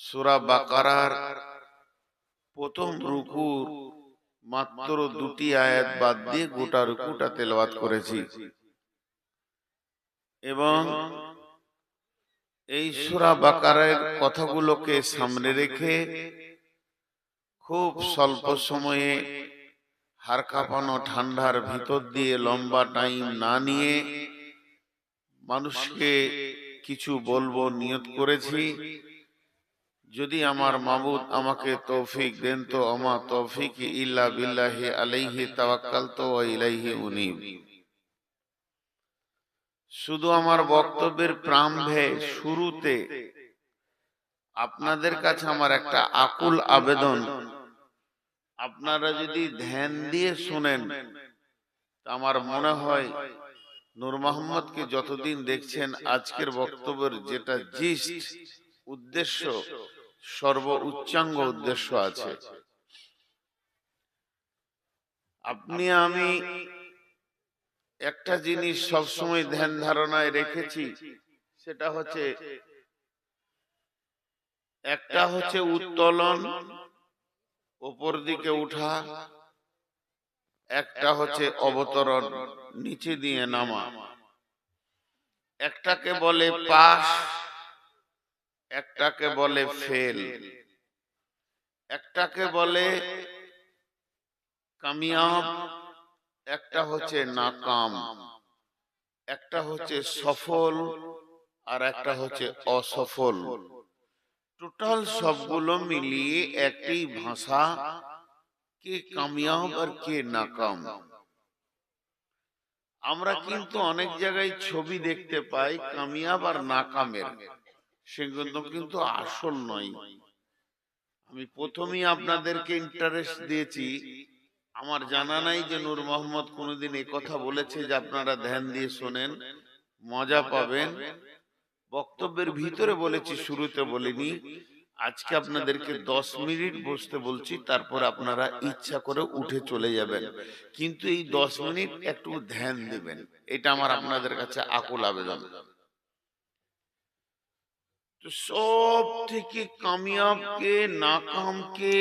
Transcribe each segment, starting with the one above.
সুরা বাকারার প্রথম রুকুর মাত্র দুটি আয়াত বাদ দিয়ে গোটা রুকুটা তেলাওয়াত করেছি। এবং এই সুরা বাকারের কথাগুলোকে সামনে রেখে খুব স্বল্প সময়ে হার কাঁপানো ঠান্ডার ভিতর দিয়ে লম্বা টাইম না নিয়ে মানুষকে কিছু বলব, নিয়ত করেছি। যদি আমার মাবুদ আমাকে তৌফিক দেন তো আমার তৌফিক ইল্লা বিল্লাহি আলাইহি তাওয়াক্কাল তো ইলাইহি উনিব। শুধু আমার বক্তব্যের প্রারম্ভে শুরুতে আপনাদের কাছে আমার একটা আকুল আবেদন। আপনারা যদি ধ্যান দিয়ে শুনেন আমার মনে হয় নূর মোহাম্মদকে যতদিন দেখছেন, আজকের বক্তব্যের যেটা জিস্ট উদ্দেশ্য সর্ব উচ্চাঙ্গ উদ্দেশ্য আছে। আপনি, আমি একটা জিনিস সবসময় ধ্যান ধারণায় রেখেছি, সেটা হচ্ছে, একটা হচ্ছে উত্তোলন উপর দিকে উঠা, একটা হচ্ছে অবতরণ, নিচে দিয়ে নামা। একটাকে বলে পাস একটাকে বলে ফেল। একটাকে বলে কামিয়াব। একটা হচ্ছে নাকাম। একটা হচ্ছে সফল আর একটা হচ্ছে অসফল। টোটাল সবগুলো মিলিয়ে একটি ভাষা কে কামিয়াব আর কে নাকাম? আমরা কিন্তু অনেক জায়গায় ছবি দেখতে পাই কামিয়াব আর নাকামের। সেগুলো কিন্তু আসল নয়। আমি প্রথমেই আপনাদেরকে ইন্টারেস্ট দিয়েছি। আমার জানা নাই যে নূর মোহাম্মদ কোনোদিন এই কথা বলেছে যে আপনারা ধ্যান দিয়ে শোনেন মজা পাবেন। বক্তব্যের ভিতরে বলেছি শুরুতে বলিনি। আজকে আপনাদেরকে দশ মিনিট বসতে বলছি তারপর আপনারা ইচ্ছা করে উঠে চলে যাবেন। কিন্তু এই দশ মিনিট একটু ধ্যান দেবেন। এটা আমার আপনাদের কাছে আকুল আবেদন। তো সব থেকে কামিয়াবকে নাকামকে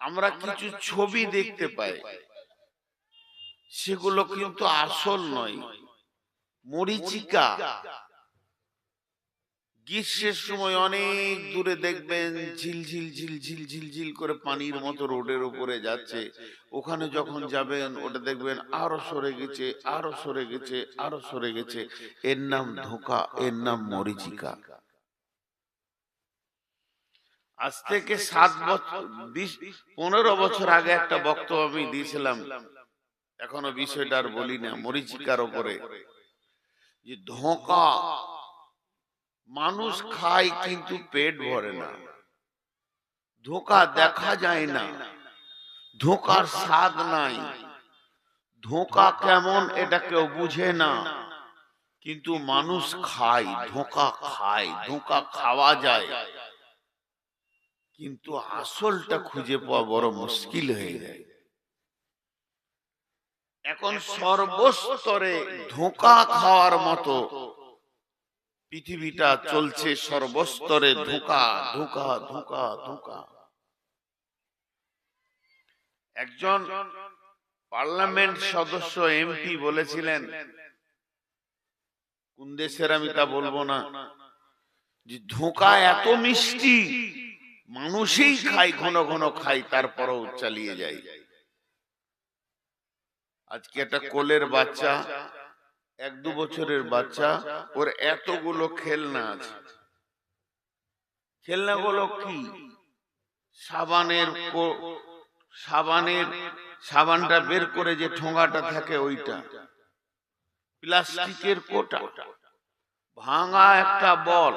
আমরা কিছু ছবি দেখতে পাই। সেগুলো কিন্তু আসল নয়। মরিচিকা। গ্রীষ্মের সময় অনেক দূরে দেখবেন ঝিলঝিল ঝিলঝিল ঝিলঝিল করে পানির মতো রোডের উপরে যাচ্ছে। ওখানে যখন যাবেন ওটা দেখবেন আরও সরে গেছে আরও সরে গেছে আরও সরে গেছে। এর নাম ধোকা এর নাম মরিচিকা। আজ থেকে সাত বছর বিশ পনেরো বছর আগে একটা বক্তব্য আমি দিয়েছিলাম। এখনও বিষয়টা আর বলি না মরিচিকার ওপরে যে ধোঁকা মানুষ খায় কিন্তু পেট ভরে না। ধোঁকা দেখা যায় না। ধোঁকার স্বাদ নাই। ধোঁকা কেমন এটা কেউ বুঝে না। কিন্তু মানুষ খায় ধোঁকা খায় ধোঁকা খাওয়া যায়। কিন্তু আসলটা খুঁজে পাওয়া বড় মুশকিল হয়ে যায়। এখন সর্বস্তরে ধোঁকা খাওয়ার মতো পৃথিবীটা চলছে সর্বস্তরে ধোঁকা ধোঁকা ধোঁকা ধোঁকা একজন পার্লামেন্ট সদস্য এমপি বলেছিলেন কোন দেশের আমি তা বলব না। যে ধোঁকা এত মিষ্টি মানুষই খাই ঘন ঘন খাই তারপরও চালিয়ে যায়। আজকে একটা কোলের বাচ্চা এক দু বছরের বাচ্চা ওর এতগুলো খেলনা আছে। খেলনাগুলো কি? সাবানের সাবানের সাবানটা বের করে যে ঠোঙাটা থাকে ওইটা। প্লাস্টিকের কোটা। ভাঙা একটা বল।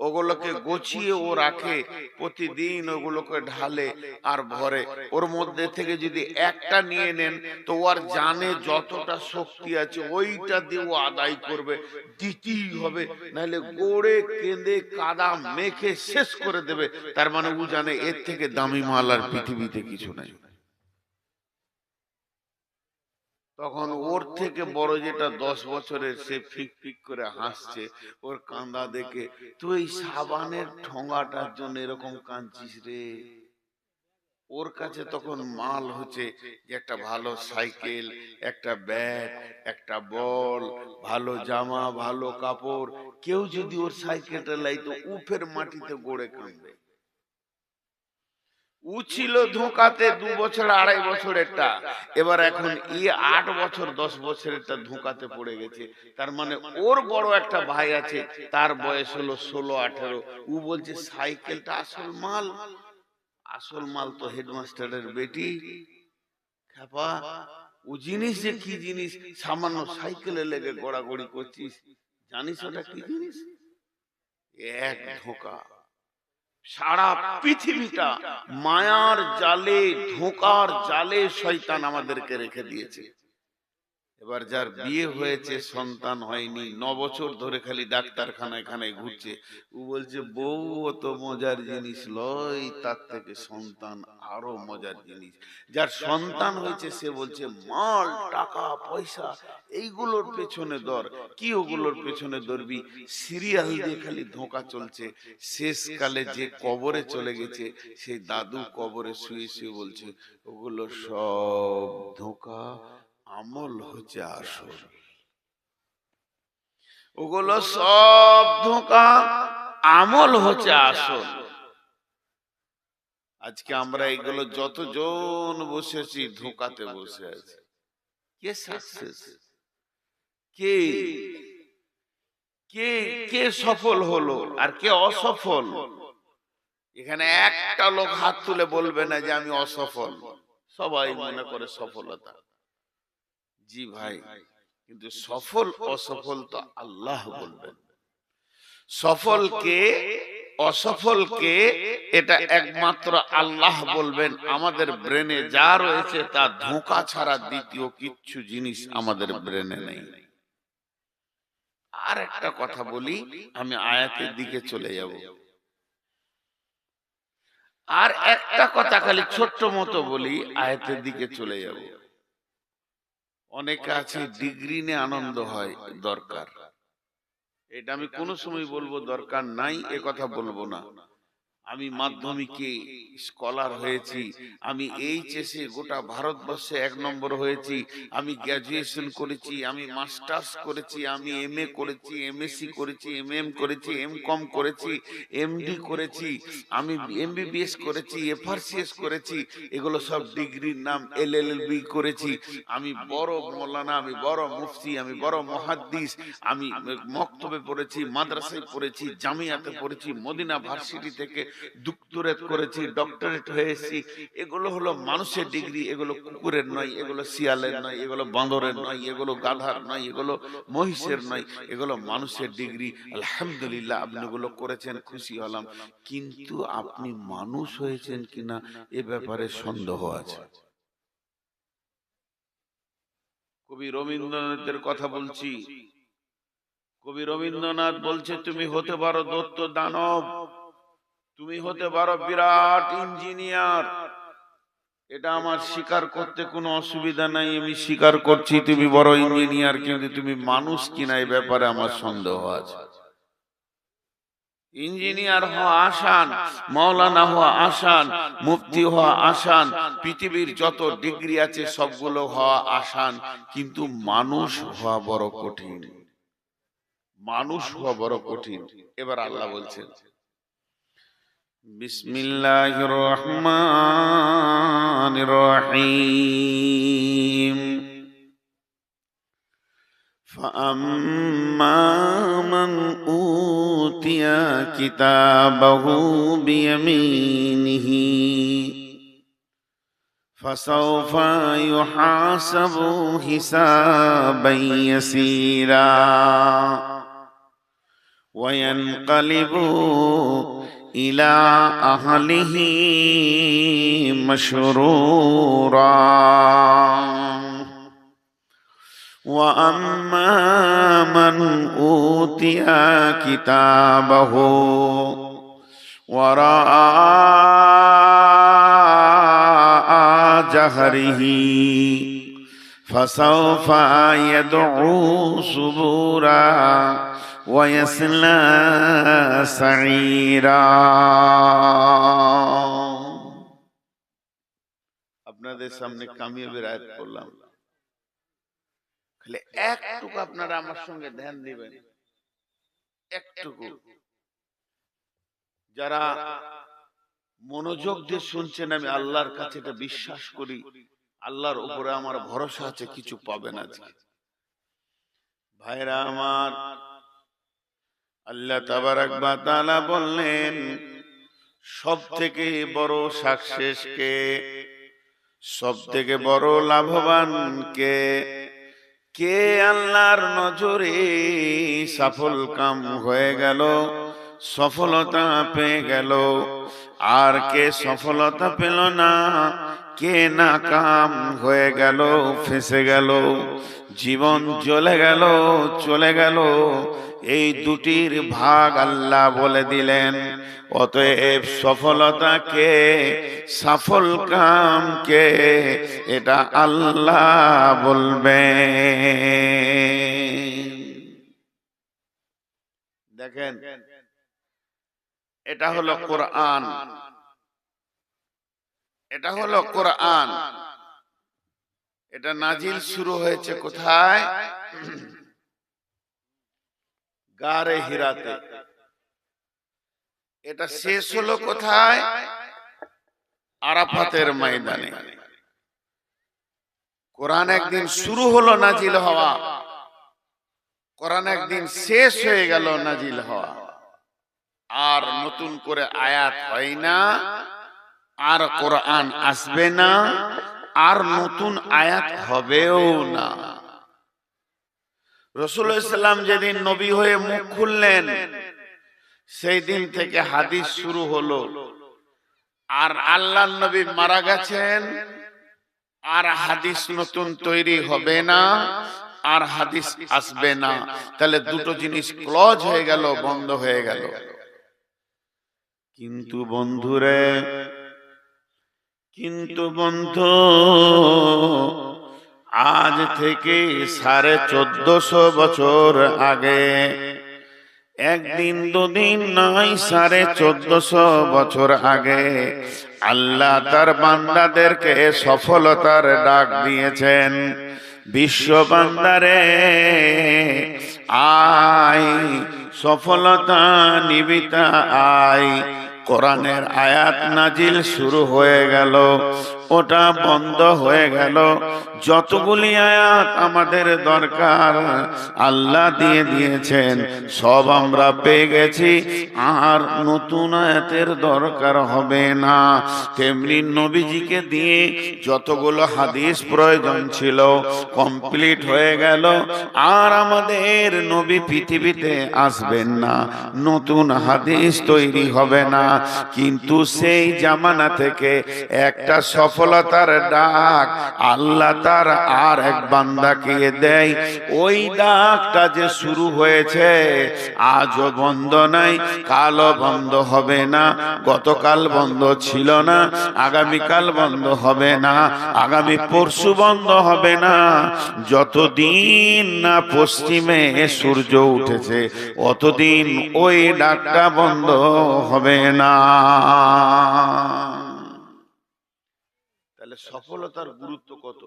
ওগুলোকে গছিয়ে ও রাখে প্রতিদিন ওগুলোকে ঢালে আর ভরে। ওর মধ্যে থেকে যদি একটা নিয়ে নেন তো ওর জানে যতটা শক্তি আছে ওইটা দিয়ে ও আদায় করবে। দিতেই হবে। নাহলে গোড়ে কেঁদে কাদা মেখে শেষ করে দেবে। তার মানে ও জানে এর থেকে দামি মাল আর পৃথিবীতে কিছু নাই। তখন ওর থেকে বড় যেটা দশ বছরের সে ফিক ফিক করে হাসছে ওর কান্দা দেখে তুই সাবানের ঠোঙাটার জন্য এরকম কাঁদছিস রে? ওর কাছে তখন মাল হচ্ছে যে একটা ভালো সাইকেল একটা ব্যাট একটা বল ভালো জামা ভালো কাপড়। কেউ যদি ওর সাইকেলটা লাইতো উফের মাটিতে গড়ে কাঁদবে। উ ছিল ধোকাতে দু বছর, আড়াই বছরেরটা। এবার এখন ই আট বছর, দশ বছরেরটা ধোকাতে পড়ে গেছে। তার মানে ওর বড় একটা ভাই আছে, তার বয়স হলো ষোলো, আঠেরো। ও বলছে, সাইকেলটা আসল মাল। আসল মাল তো হেডমাস্টারের বেটি। খাপা ও জিনিস যে কি জিনিস? সামান্য সাইকেলে লেগে গড়াগড়ি করছিস। জানিস ওটা কি জিনিস? এক ধোকা। সারা পৃথিবীটা মায়ার জালে ধোকার জালে শয়তান আমাদেরকে রেখে দিয়েছে। এবার যার বিয়ে হয়েছে সন্তান হয়নি ন বছর ধরে খালি ডাক্তারখানায় খানায় ঘুরছে ও বলছে বউ অত মজার জিনিস লয় তার থেকে সন্তান আরও মজার জিনিস। যার সন্তান হয়েছে সে বলছে মাল টাকা পয়সা এইগুলোর পেছনে দর কি ওগুলোর পেছনে দরবি সিরিয়াল দিয়ে খালি ধোঁকা চলছে। শেষকালে যে কবরে চলে গেছে সেই দাদু কবরে শুয়ে শুয়ে বলছে ওগুলো সব ধোঁকা আমল হচ্ছে আসল। ওগুলো সব ধোঁকা আমল হচ্ছে আসল। আজকে আমরা এগুলো যতজন বসেছি ধোঁকাতে বসে আছি। কে সাকসেস কে? কে? কে? সফল হলো আর কে অসফল? এখানে একটা লোক হাত তুলে বলবে না যে আমি অসফল। সবাই মনে করে সফলতা। জি ভাই কিন্তু সফল অসফল তো আল্লাহ বলবেন। সফলকে অসফলকে এটা একমাত্র আল্লাহ বলবেন। আমাদের ব্রেনে যা রয়েছে তা ধোঁকা ছাড়া দ্বিতীয় কিচ্ছু জিনিস আমাদের ব্রেনে নেই। আর একটা কথা বলি আমি আয়াতের দিকে চলে যাব। আর একটা কথা খালি ছোট্ট মতো বলি আয়াতের দিকে চলে যাব। অনেকে আছে ডিগ্রি নিয়ে আনন্দ হয় দরকার। এটা আমি কোনো সময় বলব দরকার নাই এ কথা বলব না। আমি মাধ্যমিকে স্কলার হয়েছি আমি এইচএসে গোটা ভারতবর্ষে এক নম্বর হয়েছি আমি গ্র্যাজুয়েশন করেছি আমি মাস্টার্স করেছি আমি এম এ করেছি এমএসসি করেছি এম এম করেছি এম কম করেছি এমডি করেছি আমি এমবিবিএস করেছি এফআরসিএস করেছি এগুলো সব ডিগ্রির নাম এল এল করেছি আমি বড় মৌলানা আমি বড় মুফতি আমি বড় মহাদ্দিস আমি মক্তবে পড়েছি মাদ্রাসায় পড়েছি জামিয়াতে পড়েছি মদিনা ভার্সিটি থেকে ডক্টরেট করেছি ডক্টরেট হয়েছি, এগুলো হলো মানুষের ডিগ্রি এগুলো কুকুরের নয়, এগুলো শিয়ালের নয়, এগুলো বাঁদরের নয়, এগুলো গাধার নয়, এগুলো মহিষের নয়, এগুলো মানুষের ডিগ্রি আলহামদুলিল্লাহ, আপনি এগুলো করেছেন, খুশি হলাম। কিন্তু আপনি মানুষ হয়েছেন কিনা, এ ব্যাপারে সন্দেহ আছে। কবি রবীন্দ্রনাথের কথা বলছি। কবি রবীন্দ্রনাথ বলছে, তুমি হতে পারো দত্ত দানব। তুমি হতে পারো বিরাট ইঞ্জিনিয়ার। এটা আমার স্বীকার করতে কোনো অসুবিধা নাই আমি স্বীকার করছি তুমি বড় ইঞ্জিনিয়ার কিন্তু তুমি মানুষ কিনা এই ব্যাপারে আমার সন্দেহ আছে। ইঞ্জিনিয়ার হওয়া আসান মৌলানা হওয়া আসান মুফতি হওয়া আসান পৃথিবীর যত ডিগ্রি আছে সবগুলো হওয়া আসান কিন্তু মানুষ হওয়া বড় কঠিন। মানুষ হওয়া বড় কঠিন। এবার আল্লাহ বলছেন بسم الله الرحمن الرحيم. فأما من أوتي كتابه بيمينه فسوف يحاسب حسابا يسيرا. وينقلب إلى أهله مشرورا. وأما من أوتي كتابه وراء جهره فسوف يدعو سبورا ويصلى سعيرا আপনাদের সামনে কামিয়াবের আয়াত করলাম খালি একটুকু আপনারা আমার সঙ্গে ধ্যান দিবেন একটুকু যারা মনোযোগ দিয়ে শুনছেন আমি আল্লাহর কাছে এটা বিশ্বাস করি আল্লাহর উপরে আমার ভরসা আছে কিছু পাবেন আজকে ভাইরা আমার আল্লাহ তাবারাক বা তাআলা বললেন সব থেকে বড় সাকসেস কে? সব থেকে বড় লাভবান কে? কে আল্লাহর নজরে সফল কাম হয়ে গেল, সফলতা পেয়ে গেল? আর কে সফলতা পেল না? কে না কাম হয়ে গেল, ফেসে গেল? জীবন চলে গেল চলে গেল? এই দুটির ভাগ আল্লাহ বলে দিলেন। অতএব সফলতা কে সফল কাম কে এটা আল্লাহ বলবে। দেখেন, এটা হলো কোরআন। এটা হলো কোরআন। এটা নাজিল শুরু হয়েছে কোথায়? গারে হিরাতে। এটা শেষ হলো কোথায়? আরাফাতের ময়দানে। কোরআন একদিন শুরু হলো নাজিল হওয়া। কোরআন একদিন শেষ হয়ে গেল নাজিল হওয়া। আর নতুন করে আয়াত হয় না। আর কোরআন আসবে না। আর নতুন আয়াত হবেও না। রসুল ইসলাম যেদিন নবী হয়ে মুখ খুললেন, সেই দিন থেকে হাদিস শুরু হলো। আর আল্লাহ নবী মারা গেছেন, আর হাদিস নতুন তৈরি হবে না, আর হাদিস আসবে না। তাহলে দুটো জিনিস ক্লজ হয়ে গেল, বন্ধ হয়ে গেল। কিন্তু বন্ধুরে, কিন্তু বন্ধু আজ থেকে সাড়ে চোদ্দশো বছর আগে, একদিন দুদিন নয়, সাড়ে চোদ্দশো বছর আগে, আল্লাহ তার বান্দাদেরকে সফলতার ডাক দিয়েছেন। বিশ্ব বান্দারে, আয়, সফলতা নিবিতা, আয়। কোরআনের আয়াত নাজিল শুরু হয়ে গেল। ওটা বন্ধ হয়ে গেল। যতগুলি আয়াত আমাদের দরকার, আল্লাহ দিয়ে দিয়েছেন, সব আমরা পেয়ে গেছি। আর নতুন আয়াতের দরকার হবে না। তেমনি নবীজিকে দিয়ে যতগুলো হাদিস প্রয়োজন ছিল কমপ্লিট হয়ে গেল। আর আমাদের নবী পৃথিবীতে আসবেন না। নতুন হাদিস তৈরি হবে না। কিন্তু সেই জামানা থেকে একটা সফলতার ডাক, আল্লাহ তার আর এক বান্দাকে দেয়। ওই ডাকটা যে শুরু হয়েছে, আজও বন্ধ নাই, কালও বন্ধ হবে না, গতকাল বন্ধ ছিল না, আগামীকাল বন্ধ হবে না, আগামী পরশু বন্ধ হবে না। যতদিন না পশ্চিমে সূর্য উঠেছে, অতদিন ওই ডাকটা বন্ধ হবে না। সফলতার গুরুত্ব কত?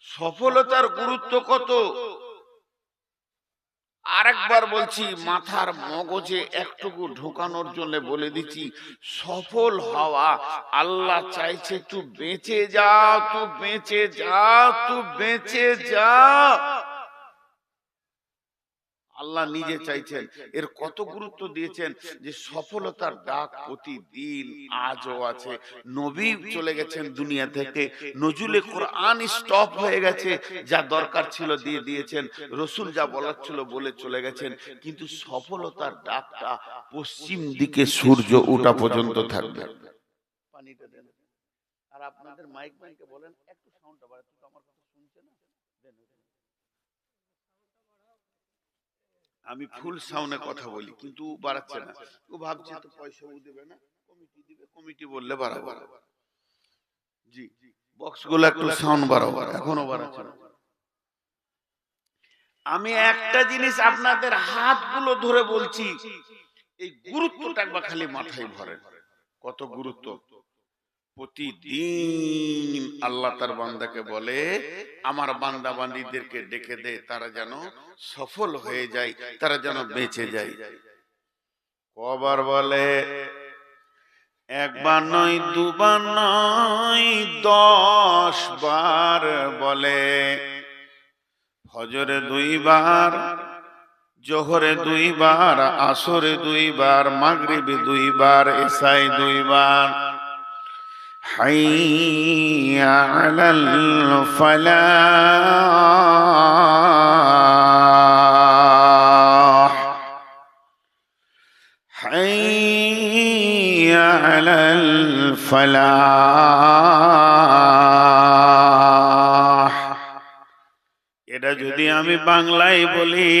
সফলতার গুরুত্ব কত? আরেকবার বলছি, মাথার মগজে একটুকু ঢোকানোর জন্য বলে দিচ্ছি, সফল হওয়া, আল্লাহ চাইছে, তুই বেঁচে যা, তুই বেঁচে যা, তুই বেঁচে যা। আল্লাহ নিজে চাইছেন এর কত গুরুত্ব দিয়েছেন যে সফলতার ডাক প্রতিদিন আজও আছে। নবী চলে গেছেন দুনিয়া থেকে। নজুলে কোরআন স্টপ হয়ে গেছে যা দরকার ছিল দিয়ে দিয়েছেন। রসুল যা বলার ছিল বলে চলে গেছেন। কিন্তু সফলতার ডাকটা পশ্চিম দিকে সূর্য ওঠা পর্যন্ত থাকবে। পানিটা দেন। আর আপনাদের মাইক মাইকে বলেন একটু সাউন্ডটা বাড়াতে আমার কথা শুনছে না দেন দেন। আমি ফুল সাউন্ডে কথা বলি কিন্তু বাড়াচ্ছে না। ও ভাবছে তো পয়সা ও দেবে না। কমিটি দিবে কমিটি বললে বাড়াবো। জি বক্সগুলো একটু সাউন্ড বাড়াও এখনও বাড়াচ্ছে না। আমি একটা জিনিস আপনাদের হাতগুলো ধরে বলছি এই গুরুত্বটা একবার খালি মাথায় ভরে। কত গুরুত্ব? প্রতিদিন আল্লাহ তার বান্দাকে বলে, আমার বান্দা বান্দিদেরকে ডেকে দে, তারা যেন সফল হয়ে যায়, তারা যেন বেঁচে যায়। কবার বলে, একবার নয়, দুবার নয়, দশ বার বলে। ফজরে দুইবার, জোহরে দুইবার, আসরে দুইবার, মাগরিবে দুইবার এসাই দুইবার হাইয়া আলাল ফালাহ حي على الفلاح এটা যদি আমি বাংলায় বলি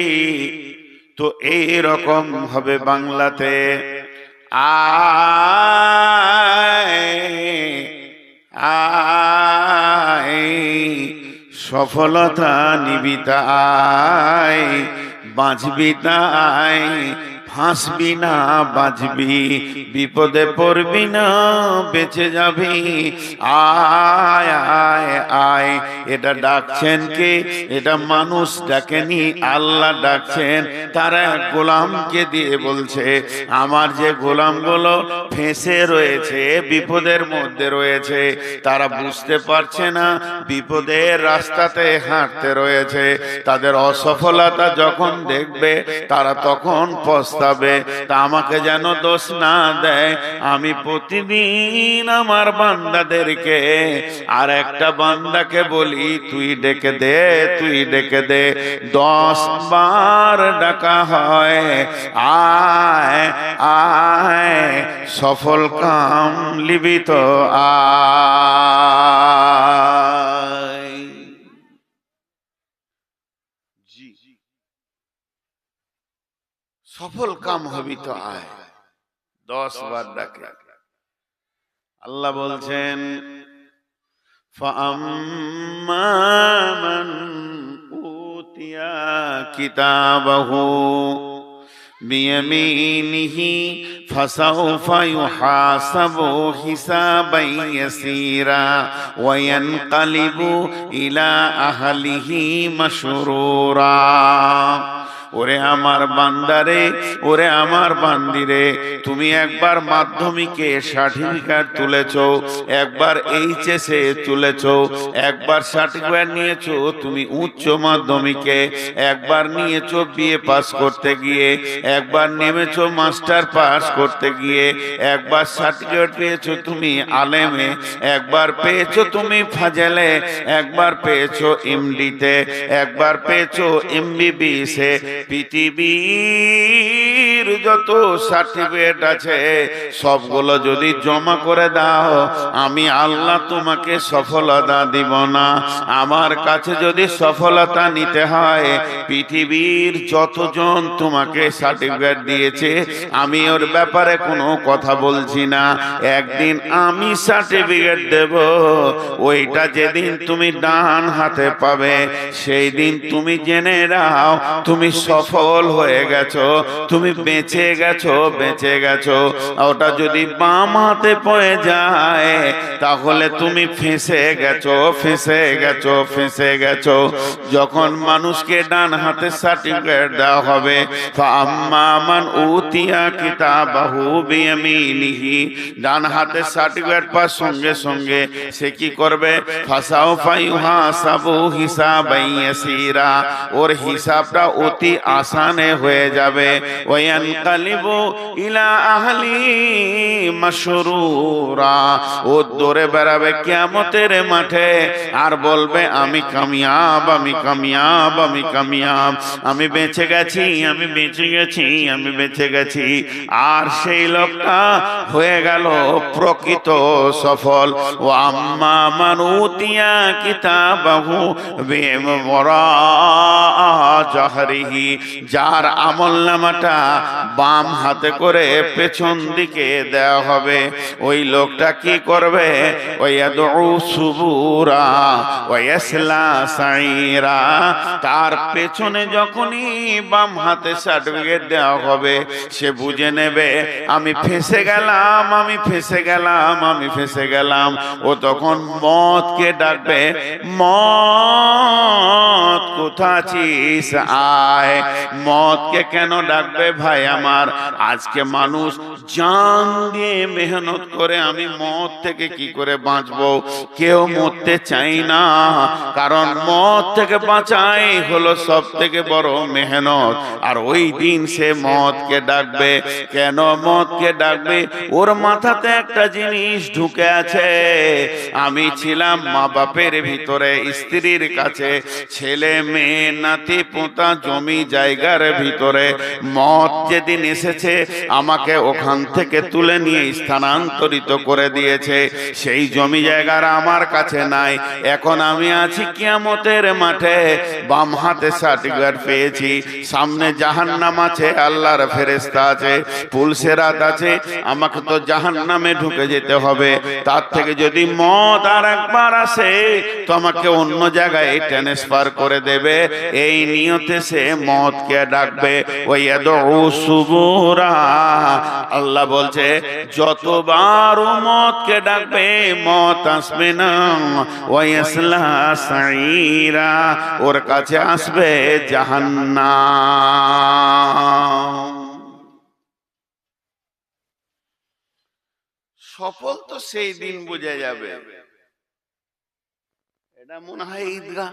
তো এই রকম হবে বাংলাতে আয় সফলতা নিবিতা আই বাঁচবি তাই ফাঁসবি না বাঁচবি বিপদে পড়বি না, বেঁচে যাবি। আয় আয় আয়, এটা ডাকছেন কে? এটা মানুষ ডাকেনি, আল্লাহ ডাকছেন। তারা গোলামকে দিয়ে বলছে, আমার যে গোলামগুলো ফেঁসে রয়েছে, বিপদের মধ্যে রয়েছে, তারা বুঝতে পারছে না, বিপদের রাস্তাতে হাঁটতে রয়েছে। তাদের অসফলতা যখন দেখবে, তারা তখন পস্তাবে তা আমাকে যেন দোষ না দেয়। আমি প্রতিদিন আমার বান্দাদেরকে আর একটা বান্দাকে বলি, তুই ডেকে দে, তুই ডেকে দে। দশ বার ডাকা হয়, আয় আয়, সফল কাম লিবিত আয় জি সফল কাম হবি তো আয় দশ বার ডাকে আল্লাহ বলছেন فأما من أوتي كتابه بيمينه فسوف يحاسب حسابا يسيرا وينقلب إلى أهله مسرورا ওরে আমার বান্দারে, ওরে আমার বান্দিরে, তুমি একবার মাধ্যমিকে সার্টিফিকেট তুলেছো, একবার এইচএসে তুলেছো, একবার সার্টিফিকেট নিয়েছো, তুমি উচ্চ মাধ্যমিকে, একবার নিয়েছো বিএ পাস করতে গিয়ে, একবার নেমেছো মাস্টার পাস করতে গিয়ে, একবার সার্টিফিকেট পেয়েছ তুমি আলেমে, একবার পেয়েছ তুমি ফাজেলে, একবার পেয়েছ এমডিতে একবার পেয়েছ এমবিবিএসে পৃথিবীর যত সার্টিফিকেট আছে, সবগুলো যদি জমা করে দাও, আমি আল্লাহ তোমাকে সফলতা দিব না। আমার কাছে যদি সফলতা নিতে হয়, পৃথিবীর যতজন তোমাকে সার্টিফিকেট দিয়েছে, আমি ওর ব্যাপারে কোনো কথা বলছি না। একদিন আমি সার্টিফিকেট দেব, ওইটা যেদিন তুমি ডান হাতে পাবে সেই দিন তুমি জেনে নাও, তুমি সফল হয়ে গেছো, তুমি বেঁচে গেছো বেঁচে গেছো। ওটা যদি বাম হাতে পড়ে যায়, তাহলে তুমি ফেঁসে গেছো ফেঁসে গেছো ফেঁসে গেছো। যখন মানুষকে ডান হাতে সার্টিফিকেট দেওয়া হবে আম্মা মান উতিয়া কিতাবাহু বিয়ামিনিহি। ডান হাতে সার্টিফিকেট পাওয়ার সঙ্গে সঙ্গে সে কি করবে? ফাসাও ফাইহা সাবু হিসাবাই ইয়াসিরা। ওর হিসাবটা অতি আসানে হয়ে যাবে। ওয়ান কালিবু ইলা আহলি মাশরুরা। ও দৌড়ে বেড়াবে কিয়ামতের মাঠে। আর বলবে, আমি কামিয়াব আমি কামিয়াব আমি কামিয়াব। আমি বেঁচে গেছি, আমি বেঁচে গেছি, আমি বেঁচে গেছি। আর সেই লোকটা হয়ে গেল প্রকৃত সফল। ও আম্মা মানুতিয়া কিতাবাহু বেমরা জাহরিহি। যার আমল নামাটা বাম হাতে করে পেছন দিকে দেওয়া হবে। ওই লোকটা কি করবে? তার পেছনে যখনই বাম হাতে সার্টিফিকেট দেওয়া হবে, সে বুঝে নেবে, আমি ফেসে গেলাম, আমি ফেসে গেলাম, আমি ফেসে গেলাম। ও তখন মদকে ডাকবে, মদ! কোথা আছিস আয়। মদকে কেন ডাকবে ভাই আমার? আজকে মানুষ জান দিয়ে মেহনত করে আমি মদ থেকে কি করে বাঁচবো? কেউ মরতে চাই না। কারণ মদ থেকে বাঁচাই হলো সব থেকে বড় মেহনত। আর ওই দিন সে মদকে ডাকবে। কেন মদকে ডাকবে? ওর মাথাতে একটা জিনিস ঢুকে আছে। আমি ছিলাম মা বাপের ভিতরে, স্ত্রীর কাছে। ছেলে মেয়ে নাতি পোতা জমি জায়গার ভিতরে মদ যেদিন এসেছে, আমাকে ওখান থেকে তুলে নিয়ে স্থানান্তরিত করে দিয়েছে। সেই জমি জায়গার আমার কাছে নাই। এখন আমি আছি কিয়ামতের মাঠে। বাম হাতে সার্টিফিকেট পেয়েছি। সামনে জাহান্নাম আছে, আল্লাহর ফেরেস্তা আছে পুলসেরাত আছে। আমাকে তো জাহান্নামে ঢুকে যেতে হবে। তার থেকে যদি মদ আর একবার আসে, তো আমাকে অন্য জায়গায় ট্রান্সফার করে দেবে। এই নিয়তে সে মদকে ডাকবে আল্লাহ বলছে, যতবার ও মদকে ডাকবে মত আসবে না। ওয়াসলা সাইরা ওর কাছে আসবে জাহান্নাম। সফল তো সেই দিন বোঝা যাবে। এটা মনে হয় ঈদগাহ।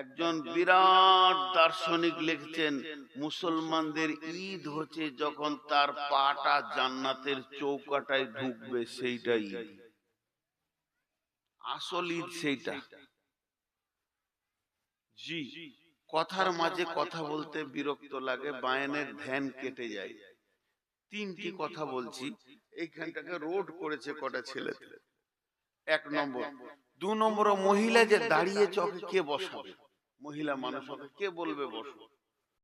একজন বিরাট দার্শনিক লিখছেন, মুসলমানদের ঈদ হচ্ছে যখন তার পাটা জান্নাতের চৌকাটায় ঢুকবে সেইটাই আসল ঈদ সেইটা। জি, কথার মাঝে কথা বলতে বিরক্ত লাগে, বায়ানের ধ্যান কেটে যায়। তিনটি কথা বলছি, এইখানটাকে রোড করেছে কটা ছেলে। এক নম্বর, দু নম্বর, মহিলা যে দাঁড়িয়ে চকে কে বসাবে? মহিলা মানুষ কে বলবে বসো?